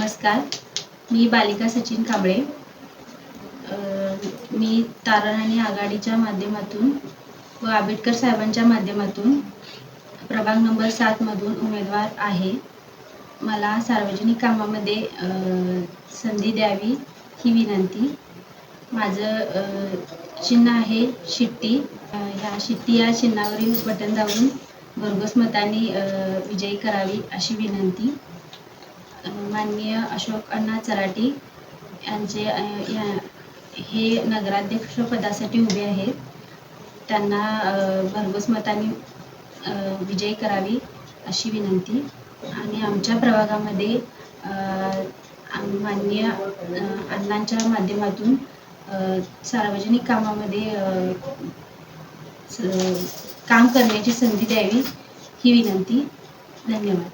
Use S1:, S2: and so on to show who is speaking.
S1: नमस्कार. मी बालिका सचिन कांबळे. मी तारण आणि आघाडीच्या माध्यमातून व आंबेडकर साहेबांच्या माध्यमातून प्रभाग नंबर सातमधून उमेदवार आहे. मला सार्वजनिक कामामध्ये संधी द्यावी ही विनंती. माझं चिन्ह आहे शिट्टी. ह्या शिट्टी या चिन्हावरील बटन दाबून भरघोस मताने विजयी करावी अशी विनंती. माननीय अशोक अण्णा चराटी यांचे या हे नगराध्यक्ष पदासाठी उभे आहेत. त्यांना भरघोस मताने विजयी करावी अशी विनंती. आणि आमच्या प्रभागामध्ये माननीय अण्णांच्या माध्यमातून सार्वजनिक कामामध्ये स- काम करण्याची संधी द्यावी ही विनंती. धन्यवाद.